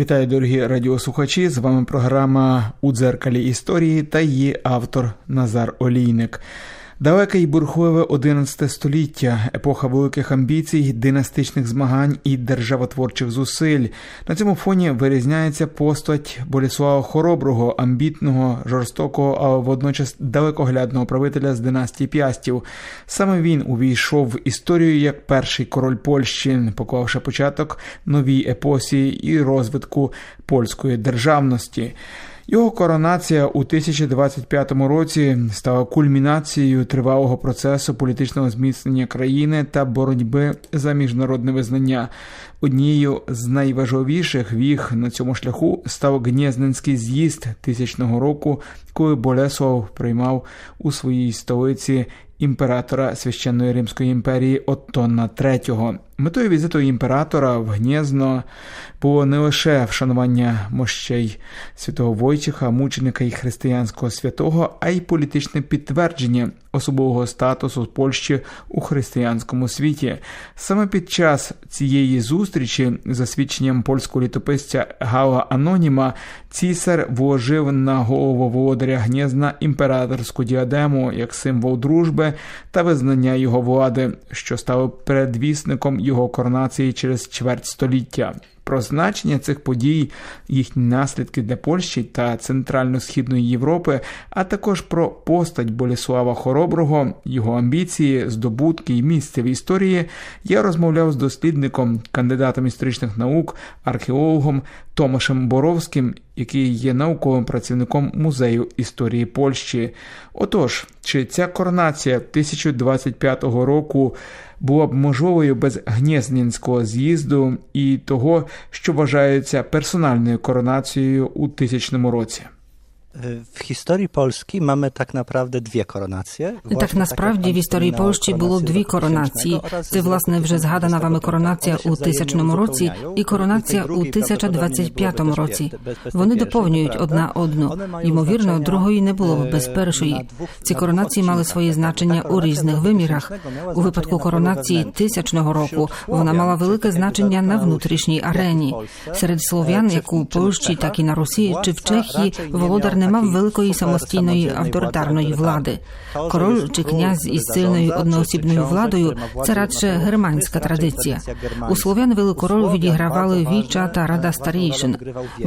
Вітаю, дорогі радіослухачі! З вами програма у дзеркалі історії та її автор Назар Олійник. Далеке й бурхливе 11 століття, епоха великих амбіцій, династичних змагань і державотворчих зусиль. На цьому фоні вирізняється постать Боліслава Хороброго, амбітного, жорстокого, але водночас далекоглядного правителя з династії Пястів. Саме він увійшов в історію як перший король Польщі, поклавши початок новій епосі і розвитку польської державності. Його коронація у 1025 році стала кульмінацією тривалого процесу політичного зміцнення країни та боротьби за міжнародне визнання. Однією з найважливіших віг на цьому шляху став Гнєзненський з'їзд тисячного року, коли Болеслав приймав у своїй столиці імператора священної Римської імперії Оттона III. Метою візиту імператора в Гнєзно було не лише вшанування мощей святого Войчиха, мученика і християнського святого, а й політичне підтвердження особового статусу Польщі у християнському світі. Саме під час цієї зустрічі, за свідченням польського літописця Гала Аноніма, цісар вложив на голову володаря Гнєзна імператорську діадему як символ дружби та визнання його влади, що стало передвісником його коронації через чверть століття. Про значення цих подій, їхні наслідки для Польщі та Центрально-Східної Європи, а також про постать Боліслава Хороброго, його амбіції, здобутки і місце в історії, я розмовляв з дослідником, кандидатом історичних наук, археологом Томашем Боровським, який є науковим працівником музею історії Польщі. Отож, чи ця коронація 1025 року була б можливою без Гнєзнінського з'їзду і того, що вважається персональною коронацією у тисячному році. W historii Polski mamy tak naprawdę dwie коронації. Так насправді в історії Польщі було дві коронації. Це власне вже згадана вами коронація у тисячному році і коронація у 1025 році. Вони доповнюють одна одну. Ймовірно, другої не було б без першої. Ці коронації мали своє значення у різних вимірах. У випадку коронації тисячного року вона мала велике значення на внутрішній арені. Серед слов'ян, як у Польщі, так і на Росії чи в Чехії, володар не мав великої самостійної авторитарної влади. Король чи князь із сильною одноосібною владою це радше германська традиція. У слов'ян велику роль відігравали віча та рада старійшин.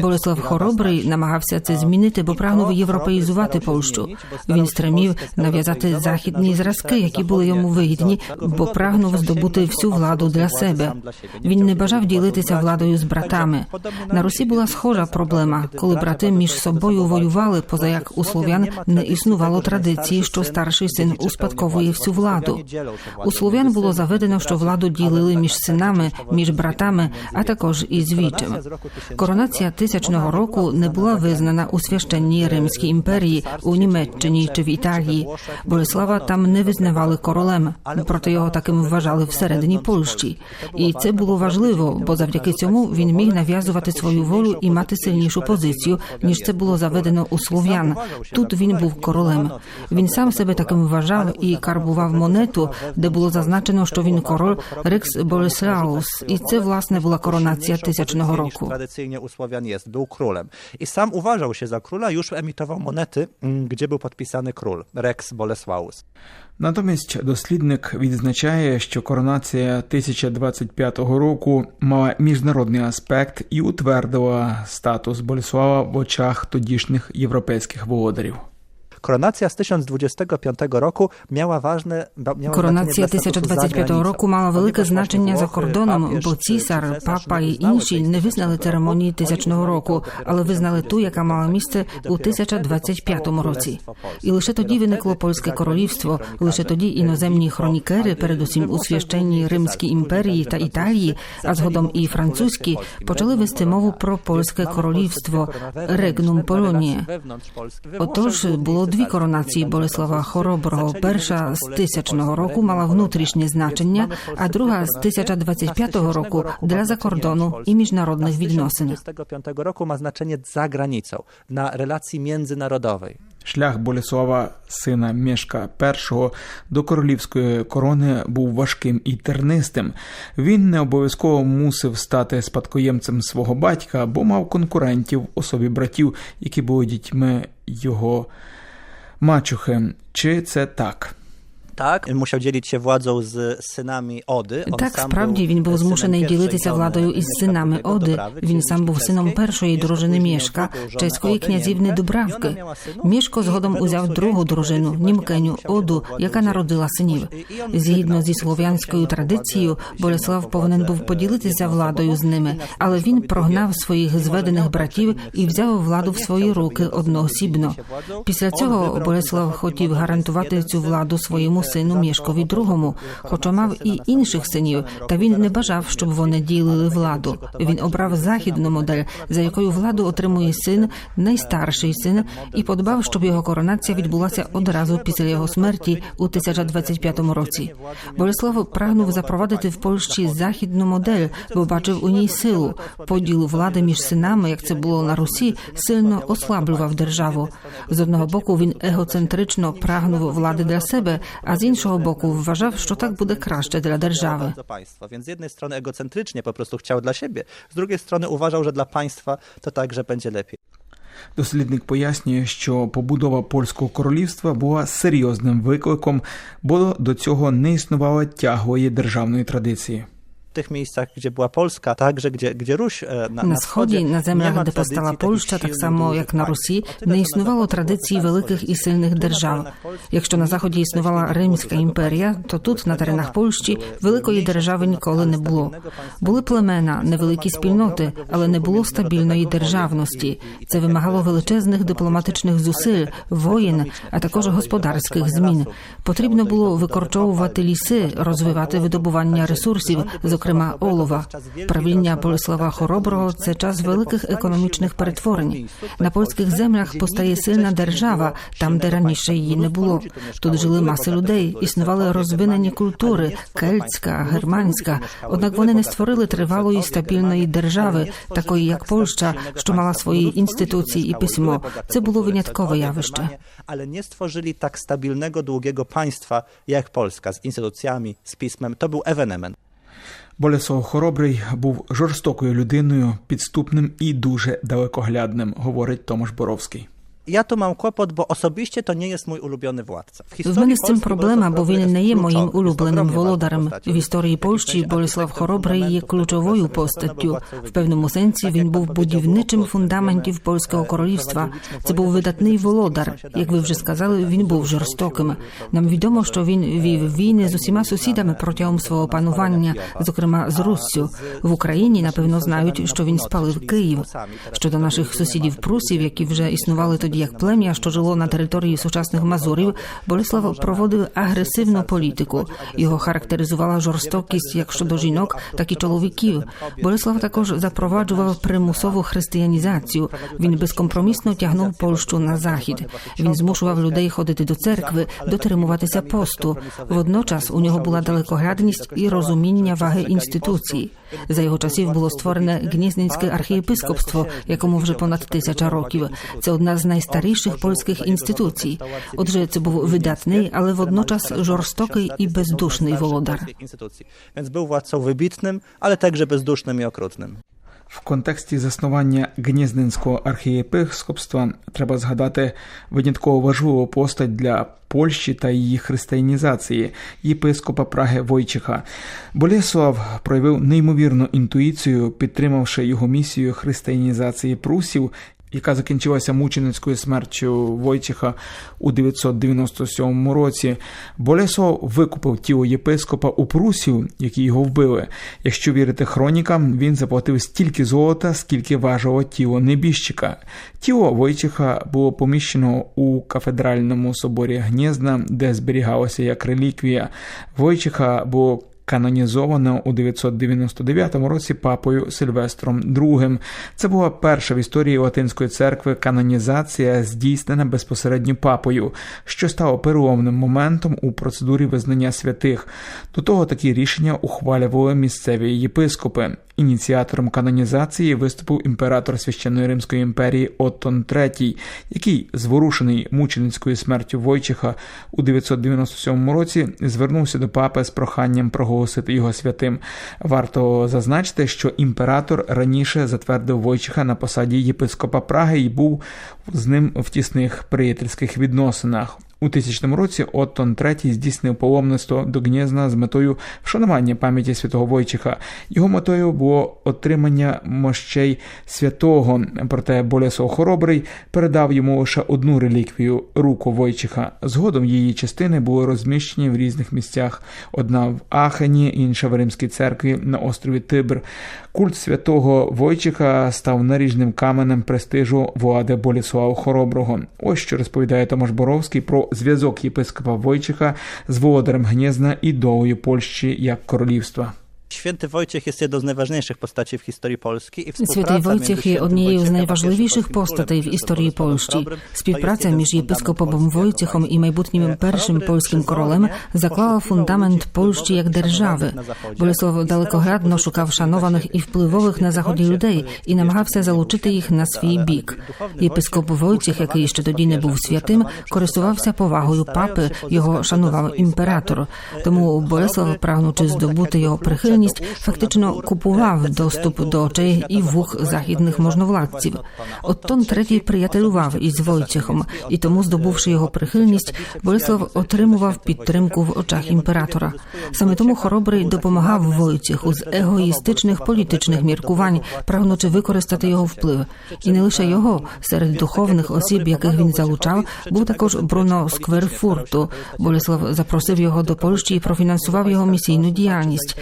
Болеслав Хоробрий намагався це змінити, бо прагнув європеїзувати Польщу. Він стремів нав'язати західні зразки, які були йому вигідні, бо прагнув здобути всю владу для себе. Він не бажав ділитися владою з братами. На Русі була схожа проблема, коли брати між собою воювали воювали, поза як у слов'ян не існувало традиції, що старший син успадковує всю владу. У слов'ян було заведено, що владу ділили між синами, між братами, а також із вічем. Коронація тисячного року не була визнана у священній Римській імперії у Німеччині чи в Італії. Болеслава там не визнавали королем, проте його таким вважали всередині Польщі. І це було важливо, бо завдяки цьому він міг нав'язувати свою волю і мати сильнішу позицію, ніж це було заведено у слов'ян. Тут він був королем. Він сам себе таким вважав і карбував монету, де було зазначено, що він король Рекс Болеслаус. І це власне була коронація тисячного року. Tradycyjnie у слов'ян є був королем. І сам уважав się за короля, już emitował monety, gdzie był podpisany król, Rex Boleslaus. Натомість дослідник відзначає, що коронація 1025 року мала міжнародний аспект і утвердила статус Боліслава в очах тодішніх європейських володарів. Koronacja z 1025 roku miała ważne miała Коронація 1025 року мала велике значення за кордоном, бо цісар, папа і інші не визнали церемонії тисячного року, але визнали ту, яка мала місце у 1025 році. І лише тоді виникло польське королівство. Лише тоді іноземні хронікери, передусім у священній Римській імперії та Італії, а згодом і французькі, почали вести мову про польське королівство Регнум Полонія. Отож було дві коронації Болеслава Хороброго. Перша з тисячного року мала внутрішнє значення, а друга з 1025 року для закордону і міжнародних відносин. 25 roku ma znaczenie za granicą, na relacji międzynarodowej. Шлях Боліслава, сина Мешка І, до королівської корони був важким і тернистим. Він не обов'язково мусив стати спадкоємцем свого батька, бо мав конкурентів, особі братів, які були дітьми його мачухи. Чи це так? Так, musiał dzielić się władzą z synami Ody. On Так, справді był він був змушений ділитися владою із синами Оди. Він czyli сам був сином першої дружини żonę чеської князівни Дубравки. Мішко згодом узяв другу дружину, німкеню Оду, яка народила синів. Згідно зі слов'янською традицією, Болеслав повинен władzę, був e, поділитися владою з ними, але він прогнав своїх зведених братів і взяв владу в свої руки одноосібно. Після цього Болеслав хотів гарантувати цю владу i сину obowiązek другому, хоча мав і інших синів, та він не бажав, щоб вони ділили владу. Він обрав західну модель, за якою владу отримує син, найстарший син, і подбав, щоб його коронація відбулася одразу після його смерті у 1025 році. Болеслав прагнув запровадити в Польщі західну модель, бо бачив у ній силу. Поділ влади між синами, як це було на Русі, сильно ослаблював державу. З одного боку він егоцентрично прагнув влади для себе, а з іншого боку вважав, що так буде краще для держави. Więc z jednej strony egocentrycznie po prostu chciał dla siebie, z drugiej strony uważał, że dla państwa to także będzie lepiej. Дослідник пояснює, що побудова польського королівства була серйозним викликом, бо до цього не існувало тяглої державної традиції. Tych miejscach, gdzie była Polska, także gdzie, gdzie Ruś e, na, На wschodzie, сході, на nie землях, ma де tradycji постала takich Польща, так silnych, само dużych як на państw. Русі, не існувало na великих і сильних держав. Якщо на заході існувала Римська імперія, то тут, на теренах Польщі, великої держави ніколи не було. Були племена, невеликі спільноти, але не було стабільної державності. Це вимагало величезних дипломатичних зусиль, воєн, а також господарських змін. Потрібно було викорчовувати ліси, розвивати видобування ресурсів, зокрема олова. Правління Болеслава Хороброго це час великих економічних перетворень. На польських землях постає сильна держава, там, де раніше її не було. Тут жили маси людей, існували розвинені культури кельтська, германська. Однак вони не створили тривалої стабільної держави, такої як Польща, що мала свої інституції і письмо. Це було виняткове явище. Ale nie stworzyli tak stabilnego, długiego państwa jak Polska z instytucjami, z pismem. To był ewenement. Болесов Хоробрий був жорстокою людиною, підступним і дуже далекоглядним, говорить Томаш Боровський. Ja tu mam kłopot, bo osobiście to nie jest mój ulubiony władca. W цим Polski проблема, бо Bolesław він не є моїм улюбленим володарем. В історії Польщі architektą Хоробрий є ключовою постаттю. В певному сенсі він jak був будівничим фундаментів польського королівства. Це був видатний z володар. sąsiadami, Як ви вже сказали, він був жорстоким. Нам відомо, що він вів війни з усіма сусідами протягом свого панування, зокрема з Руссю. В Україні напевно знають, що він спалив Київ. Щодо наших сусідів прусів, які вже існували тоді як плем'я, що жило на території сучасних Мазурів, Болеслав проводив агресивну політику. Його характеризувала жорстокість як щодо жінок, так і чоловіків. Болеслав також запроваджував примусову християнізацію. Він безкомпромісно тягнув Польщу на захід. Він змушував людей ходити до церкви, дотримуватися посту. Водночас у нього була далекоглядність і розуміння ваги інституцій. За його часів було створене Гніздинське архієпископство, якому вже понад тисяча років. Це одна з найстаріших польських інституцій. Отже, це був видатний, але водночас жорстокий і бездушний володар. Więc był władcą wybitnym, ale także bezdusznym i okrutnym. В контексті заснування Гнєздинського архієпископства треба згадати винятково важливу постать для Польщі та її християнізації єпископа Праги Войчиха. Болеслав проявив неймовірну інтуїцію, підтримавши його місію християнізації прусів. Яка закінчилася мученицькою смертю Войчиха у 997 році, Болесов викупив тіло єпископа у Прусів, які його вбили. Якщо вірити хронікам, він заплатив стільки золота, скільки важило тіло небіжчика. Тіло Войчиха було поміщено у кафедральному соборі Гнєзна, де зберігалося як реліквія. Войчиха було канонізовано у 999 році папою Сильвестром II. Це була перша в історії Латинської церкви канонізація, здійснена безпосередньо папою, що стало переломним моментом у процедурі визнання святих. До того такі рішення ухвалювали місцеві єпископи. Ініціатором канонізації виступив імператор священної Римської імперії Оттон III, який, зворушений мученицькою смертю Войчиха у 997 році, звернувся до папи з проханням проголосити його святим. Варто зазначити, що імператор раніше затвердив Войчиха на посаді єпископа Праги і був з ним в тісних приятельських відносинах. У тисячному році Оттон III здійснив паломництво до Гнєзна з метою вшанування пам'яті святого Войчиха. Його метою було отримання мощей святого. Проте Болесов Хоробрий передав йому лише одну реліквію руку Войчиха. Згодом її частини були розміщені в різних місцях: одна в Ахені, інша в Римській церкві на острові Тибр. Культ святого Войчиха став наріжним каменем престижу влади Боліслава Хороброго. Ось що розповідає Томаш Боровський про зв'язок єпископа Войчиха з володарем Гнєзна і долею Польщі як королівства. Święty Wojciech jest jedną z najważniejszych postaci w historii Polski i Святий Войцех є однією з найважливіших постатей в історії Польщі. Співпраця між єпископом Войцехом і майбутнім першим польським королем заклала фундамент Польщі як держави. Болеслав далекоглядно шукав шанованих і впливових на заході людей і намагався залучити їх на свій бік. Єпископ Войцех, який ще тоді не був святим, користувався повагою папи, його шанував імператор. Тому Болеслав, прагнучи здобути його прихильність, фактично купував доступ до очей і вух західних можновладців. Оттон III приятелював із Войцехом, і тому, здобувши його прихильність, Болеслав отримував підтримку в очах імператора. Саме тому хоробрий допомагав Войцеху з егоїстичних політичних міркувань, прагнучи використати його вплив. І не лише його серед духовних осіб, яких він залучав, був також Бруно Скверфурту. Болеслав запросив його до Польщі і профінансував його місійну діяльність.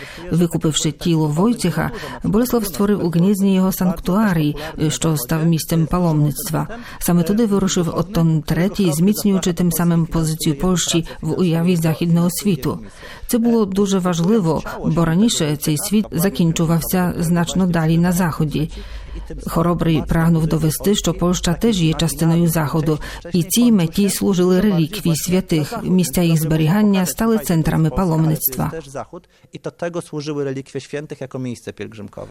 Викупивши тіло Войтіха, Болеслав створив у Гнізні його санктуарій, що став місцем паломництва. Саме туди вирушив Оттон III, зміцнюючи тим самим позицію Польщі в уяві західного світу. Це було дуже важливо, бо раніше цей світ закінчувався значно далі на заході. Хоробрий прагнув довести, що Польща теж є частиною заходу, і цій меті служили реліквії святих. Місця їх зберігання стали центрами паломництва. Теж захід, і до того служили реліквії святих як місце пілгримкове.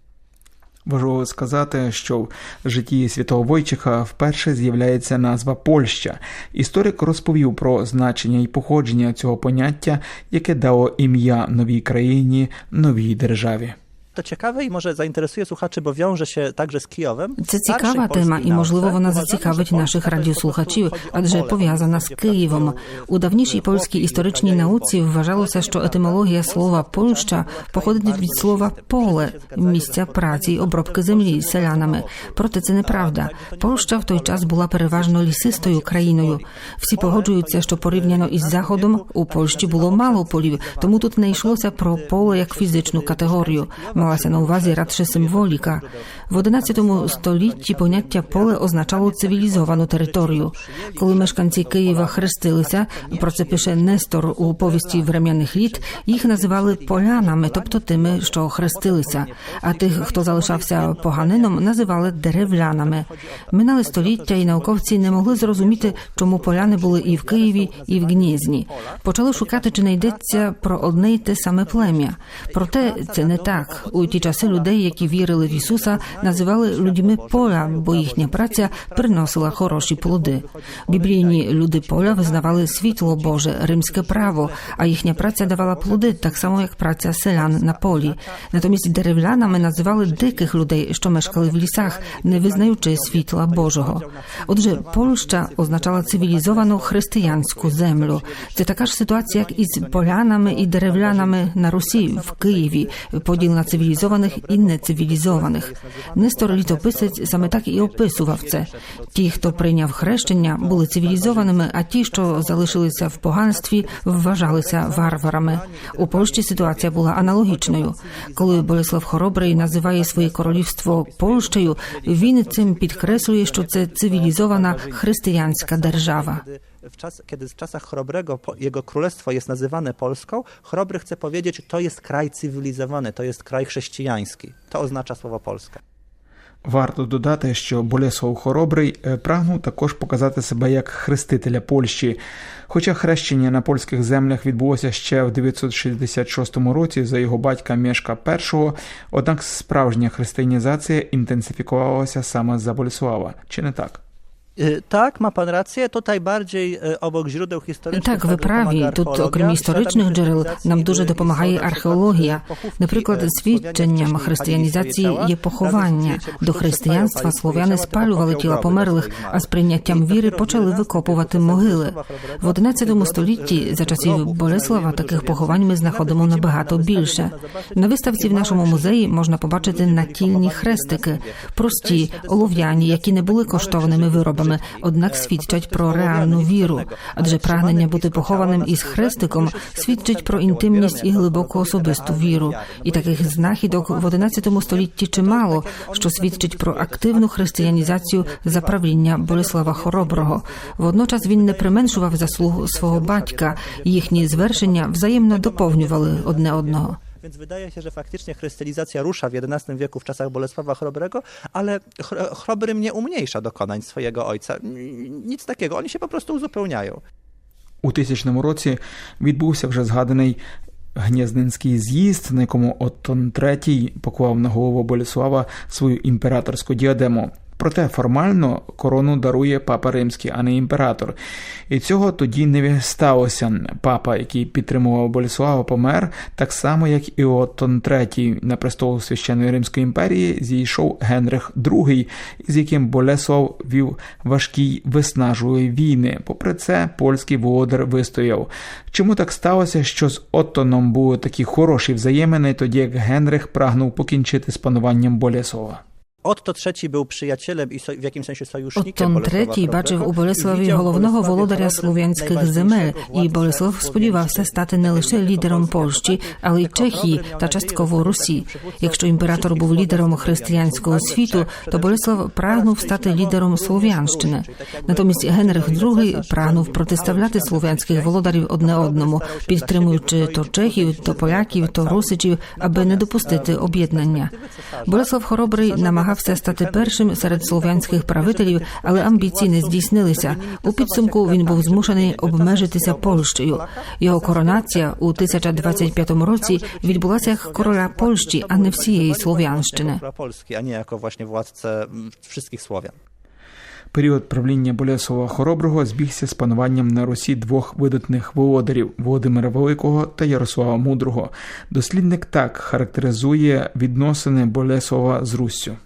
Важливо сказати, що в житті святого Войчиха вперше з'являється назва Польща. Історик розповів про значення і походження цього поняття, яке дало ім'я новій країні, новій державі. To ciekawe i może zainteresuje słuchaczy, bo wiąże się także z Kijowem. Це цікава тема, і можливо вона зацікавить наших радіослухачів, адже пов'язана з Києвом. У давнішій польській історичній науці вважалося, що етимологія слова Польща походить від слова поле місця праці й обробки землі селянами. Проте це неправда. Польща в той час була переважно лісистою країною. Всі погоджуються, що порівняно із заходом у Польщі було мало полів, тому тут не йшлося про поле як фізичну категорію. Малася на увазі радше символіка. В 11 столітті поняття поле означало цивілізовану територію. Коли мешканці Києва хрестилися, про це пише Нестор у повісті врем'яних літ, їх називали полянами, тобто тими, що хрестилися. А тих, хто залишався поганином, називали деревлянами. Минали століття, і науковці не могли зрозуміти, чому поляни були і в Києві, і в Гнєзні. Почали шукати, чи не йдеться про одне й те саме плем'я. Проте це не так. У ті часи людей, які вірили в Ісуса, називали людьми поля, бо їхня праця приносила хороші плоди. Біблійні люди поля визнавали світло Боже, римське право, а їхня праця давала плоди, так само як праця селян на полі. Натомість деревлянами називали диких людей, що мешкали в лісах, не визнаючи світла Божого. Отже, Польща означала цивілізовану християнську землю. Це така ж ситуація, як із полянами і деревлянами на Русі в Києві. Поділ на цивілізованих і нецивілізованих. Нестор літописець саме так і описував це. Ті, хто прийняв хрещення, були цивілізованими, а ті, що залишилися в поганстві, вважалися варварами. У Польщі ситуація була аналогічною. Коли Болеслав Хоробрий називає своє королівство Польщею, він цим підкреслює, що це цивілізована християнська держава. Czas, kiedy w czasach Chrobrego jego królestwo jest nazywane Polską, Chrobry chce powiedzieć, to jest kraj cywilizowany, to jest kraj chrześcijański. To oznacza słowo Polska. Варто додати, що Болеслав Хоробрий прагнув також показати себе як хрестителя Польщі. Хоча хрещення на польських землях відбулося ще в 966 році за його батька Мешка І, однак справжня християнізація інтенсифікувалася саме за Болеслава. Чи не так? Tak, ma pan rację. Tutaj bardziej obok źródeł historycznych. Ви праві. Тут, окрім історичних джерел, нам дуже допомагає археологія. Наприклад, свідченням християнізації є поховання. До християнства слов'яни спалювали тіла померлих, а з прийняттям віри почали викопувати могили. В 11 столітті за часів Болеслава таких поховань ми знаходимо набагато більше. На виставці в нашому музеї можна побачити натільні хрестики, прості, олов'яні, які не були коштовними виробами однак свідчать про реальну віру, адже прагнення бути похованим із хрестиком свідчить про інтимність і глибоку особисту віру. І таких знахідок в 11 столітті чимало, що свідчить про активну християнізацію за правління Болеслава Хороброго. Водночас він не применшував заслуг свого батька. Їхні звершення взаємно доповнювали одне одного. Więc wydaje się, że faktycznie chrystyanizacja rusza w XI wieku w czasach Bolesława Chrobrego, ale Chrobrym nie umniejsza dokonań swojego ojca. Nic takiego, oni się po prostu uzupełniają. У тисячному році відбувся вже згаданий Гнєздинський з'їзд, на якому Оттон III поклав на голову Боліслава свою імператорську діадему. Проте формально корону дарує папа римський, а не імператор. І цього тоді не сталося. Папа, який підтримував Боліслава, помер, так само, як і Оттон III на престол священної Римської імперії зійшов Генрих II, з яким Болеслав вів важкі виснажливі війни. Попри це, польський володар вистояв. Чому так сталося, що з Оттоном були такі хороші взаємини, тоді як Генрих прагнув покінчити з пануванням Болеслава? Отто III był przyjacielem i w jakimś sensie sojusznikiem Оттон III бачив у Болеславі головного володаря слов'янських земель, і Болеслав сподівався стати не лише лідером Польщі, але й Чехії та частково Русі. Якщо імператор був лідером християнського світу, то Болеслав прагнув стати лідером Слов'янщини. Натомість Генрих II прагнув протиставляти слов'янських володарів одне одному, підтримуючи то чехів, то поляків, то русичів, аби не допустити об'єднання. Болеслав Хоробрий намагався намагався стати першим серед слов'янських правителів, але амбіції не здійснилися. У підсумку він був змушений обмежитися Польщею. Його коронація у 1025 році відбулася як короля Польщі, а не всієї слов'янщини. а не як власне владця всіх слов'ян. Період правління Болесова Хороброго збігся з пануванням на Русі двох видатних володарів Володимира Великого та Ярослава Мудрого. Дослідник так характеризує відносини Болесова з Руссю.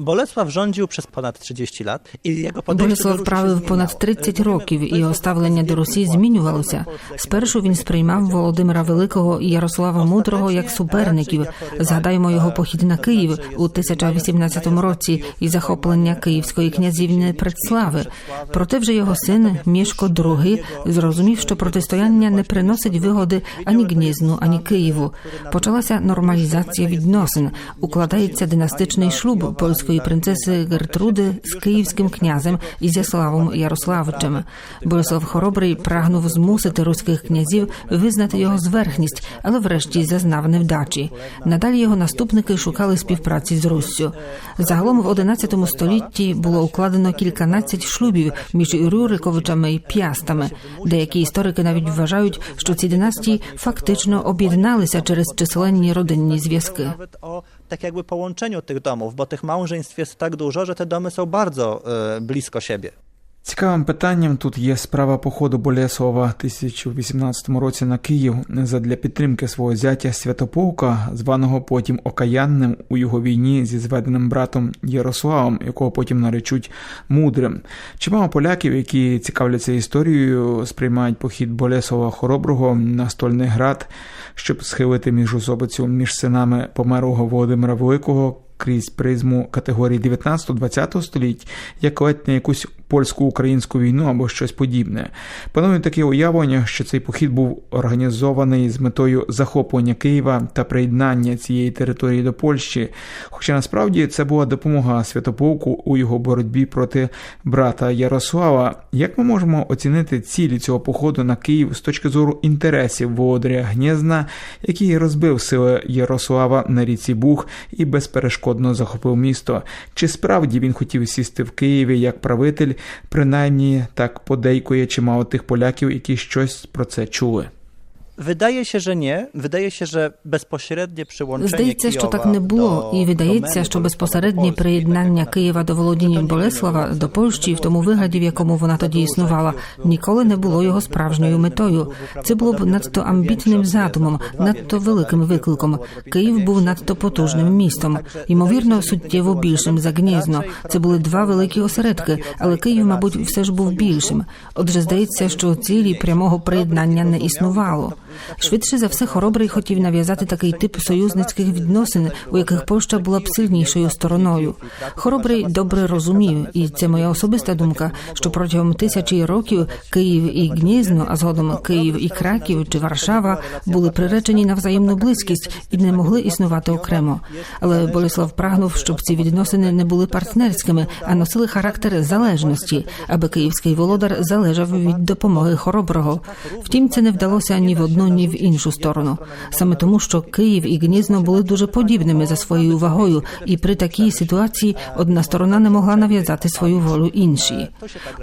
Bolesław rządził przez ponad 30 lat і його Болеслав правив понад 30 років, і його ставлення до Русі змінювалося. Спершу він сприймав Володимира Великого і Ярослава Мудрого як суперників. Згадаємо його похід на Київ у 1018 році і захоплення Київської князівни Предслави. Проте вже його син Мішко II зрозумів, що протистояння не приносить вигоди ані Гнізну, ані Києву. Почалася нормалізація відносин. Укладається династичний шлюб польської польської принцеси Гертруди з київським князем Ізяславом Ярославичем. Болеслав Хоробрий прагнув змусити руських князів визнати його зверхність, але врешті зазнав невдачі. Надалі його наступники шукали співпраці з Руссю. Загалом в 11 столітті було укладено кільканадцять шлюбів між Рюриковичами і П'ястами. Деякі історики навіть вважають, що ці династії фактично об'єдналися через численні родинні зв'язки. Tak jakby połączeniu tych domów, bo tych małżeństw jest tak dużo, że te domy są bardzo y, blisko siebie. Цікавим питанням тут є справа походу Болєсова в 1018 році на Київ задля підтримки свого зятя Святополка, званого потім Окаянним у його війні зі зведеним братом Ярославом, якого потім наречуть мудрим. Чимало поляків, які цікавляться історією, сприймають похід Болєсова Хороброго на Стольний град, щоб схилити міжособицю між синами померлого Володимира Великого крізь призму категорії 19-20 століть, як ледь не якусь польсько-українську війну або щось подібне. Панує таке уявлення, що цей похід був організований з метою захоплення Києва та приєднання цієї території до Польщі. Хоча насправді це була допомога Святополку у його боротьбі проти брата Ярослава. Як ми можемо оцінити цілі цього походу на Київ з точки зору інтересів володаря Гнєзна, який розбив сили Ярослава на ріці Буг і безперешкодно захопив місто? Чи справді він хотів сісти в Києві як правитель, принаймні так подейкує чимало тих поляків, які щось про це чули? Здається, що так не було, і видається, що безпосереднє приєднання Києва до володіння Болеслава до Польщі в тому вигляді, в якому вона тоді існувала, ніколи не було його справжньою метою. Це було б надто амбітним задумом, надто великим викликом. Київ був надто потужним містом, ймовірно, суттєво більшим за Гнєзно. Це були два великі осередки, але Київ, мабуть, все ж був більшим. Отже, здається, що цілі прямого приєднання не існувало. Швидше за все, хоробрий хотів нав'язати такий тип союзницьких відносин, у яких Польща була б сильнішою стороною. Хоробрий добре розумів, і це моя особиста думка, що протягом тисячі років Київ і Гнєзно, а згодом Київ і Краків чи Варшава були приречені на взаємну близькість і не могли існувати окремо. Але Болеслав прагнув, щоб ці відносини не були партнерськими, а носили характер залежності, аби київський володар залежав від допомоги хороброго. Втім, це не вдалося ні в одну, ні в іншу сторону. Саме тому, що Київ і Гнізно були дуже подібними за своєю вагою, і при такій ситуації одна сторона не могла нав'язати свою волю іншій.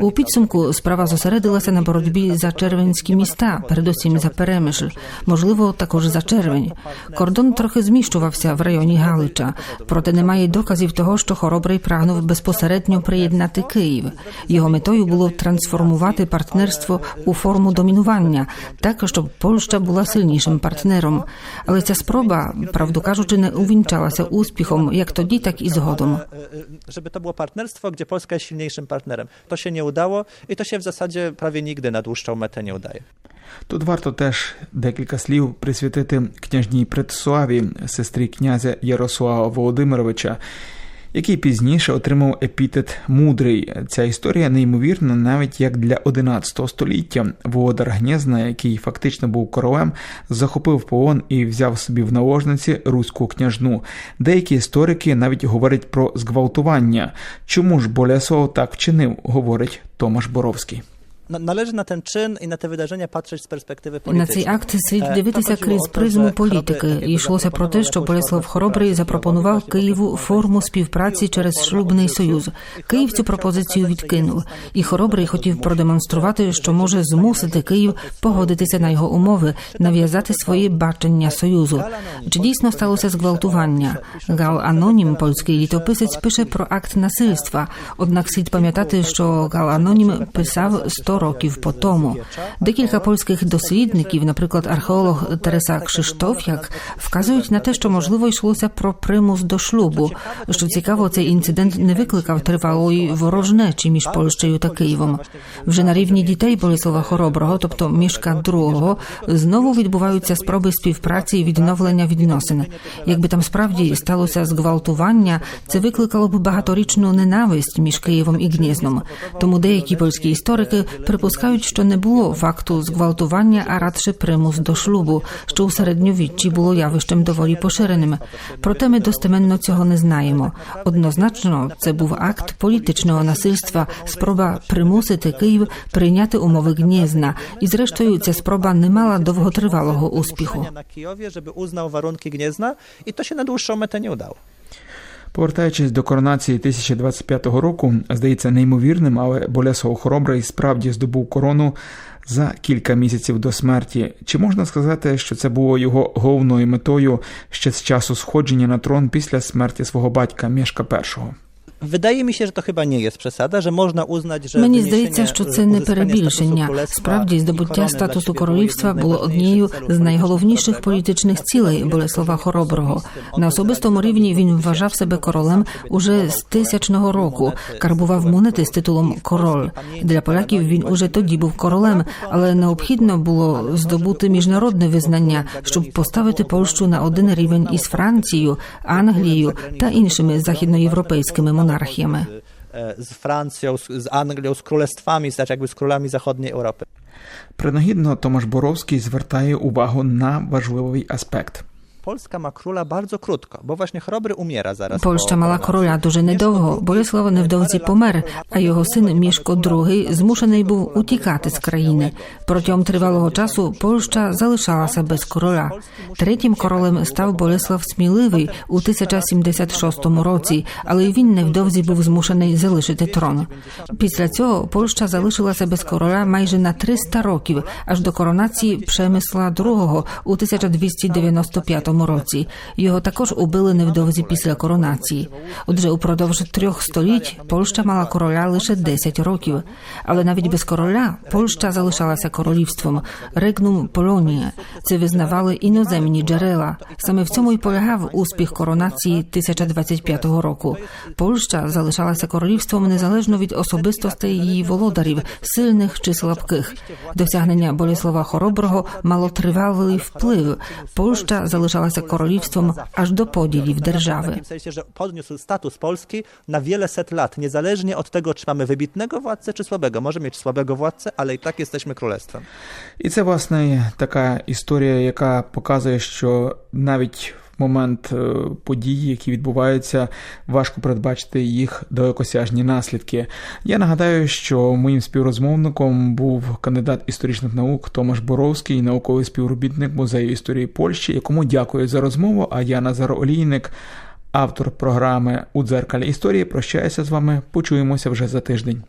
У підсумку справа зосередилася на боротьбі за червенські міста, передусім за Перемишль, можливо, також за червень. Кордон трохи зміщувався в районі Галича, проте немає доказів того, що хоробрий прагнув безпосередньо приєднати Київ. Його метою було трансформувати партнерство у форму домінування, так щоб Польща була сильнішим партнером. Але ця спроба, правду кажучи, не увінчалася успіхом як тоді, так і згодом. Żeby to było partnerstwo, gdzie Polska jest silniejszym partnerem. To się nie udało i to się w zasadzie prawie nigdy na dłuższą metę nie udaje. Тут варто теж декілька слів присвятити княжній Предславі, сестрі князя Ярослава Володимировича, який пізніше отримав епітет мудрий. Ця історія неймовірна навіть як для 11 століття. Володар Гнєзна, який фактично був королем, захопив полон і взяв собі в наложниці руську княжну. Деякі історики навіть говорять про зґвалтування. Чому ж Боляслав так вчинив, говорить Томаш Боровський. Należy na ten czyn i na te wydarzenia patrzeć z perspektywy На politycznej. цей акт слід дивитися крізь призму політики. Йшлося про те, що Болеслав Хоробрий запропонував Києву форму форму співпраці через шлюбний союз. Київ цю пропозицію відкинув, і Хоробрий хотів продемонструвати, що може змусити Київ погодитися на його умови, нав'язати своє бачення союзу. Чи дійсно сталося зґвалтування? Гал Анонім, польський літописець, пише про акт насильства. Однак слід пам'ятати, що Гал Анонім писав 100 років по тому. Декілька польських дослідників, наприклад, археолог Тереса Кшиштоф'як, вказують на те, що можливо йшлося про примус до шлюбу. Що цікаво, цей інцидент не викликав тривалої ворожнечі між Польщею та Києвом. Вже на рівні дітей Болеслава Хороброго, тобто Мішка II, знову відбуваються спроби співпраці і відновлення відносин. Якби там справді сталося зґвалтування, це викликало б багаторічну ненависть між Києвом і Гнєзном. Тому деякі польські історики припускають, що не було факту зґвалтування, а радше примус до шлюбу, що у середньовіччі було явищем доволі поширеним. Проте ми достеменно цього не знаємо. Однозначно, це був акт політичного насильства, спроба примусити Київ прийняти умови Гнєзна. І зрештою, ця спроба не мала довготривалого успіху. na Kijowie, żeby uznał warunki Gniezna i to się na dłuższą metę nie udało. Повертаючись до коронації 1025 року, здається неймовірним, але Болесов Хоробрий справді здобув корону за кілька місяців до смерті. Чи можна сказати, що це було його головною метою ще з часу сходження на трон після смерті свого батька Мішка І? Się, że to chyba nie jest przesada, że można uznać, że Мені здається, що це не перебільшення. Справді, здобуття статусу королівства було однією з найголовніших політичних цілей Болеслава Хороброго. На особистому рівні він вважав себе королем уже з тисячного року. Карбував монети з титулом король. Для поляків він уже тоді був королем, але необхідно було здобути міжнародне визнання, щоб поставити Польщу на один рівень із Францією, Англією та іншими західноєвропейськими монархіями. E, z Francją, z, z Anglią, z królestwami, znaczy jakby z królami zachodniej Europy. Принагідно Томаш Боровський звертає увагу на важливий аспект. Polska ma króla bardzo krótko, bo właśnie Chrobry umiera zaraz. Польща po koronacji. короля дуже недовго. Болеслав невдовзі помер, а його син Мішко II змушений був утікати з країни. Протягом тривалого часу Польща залишалася без короля. Третім королем став Болеслав Сміливий у 1076 році, але він невдовзі був змушений залишити трон. Після цього Польща залишилася без короля майже на 300 років, аж до коронації Przemysła II у 1295 році. Його також убили невдовзі після коронації. Отже, упродовж трьох століть Польща мала короля лише 10 років. Але навіть без короля Польща залишалася королівством Регнум Полонія. Це визнавали іноземні джерела. Саме в цьому й полягав успіх коронації 1025 року. Польща залишалася королівством незалежно від особистостей її володарів, сильних чи слабких. Досягнення Боліслава Хороброго мало тривалий вплив. Польща залишалася королівством аж до поділів W держави. takim sensie, że podniósł status Polski na wiele set lat, niezależnie od tego, czy mamy wybitnego władcę, czy słabego. Może mieć słabego władcę, ale i tak jesteśmy królestwem. І це, власне, така історія, яка показує, що навіть в момент е, подій, які відбуваються, важко передбачити їх далекосяжні наслідки. Я нагадаю, що моїм співрозмовником був кандидат історичних наук Томаш Боровський, науковий співробітник музею історії Польщі, якому дякую за розмову. А я Назар Олійник, автор програми у дзеркалі історії. Прощаюся з вами. Почуємося вже за тиждень.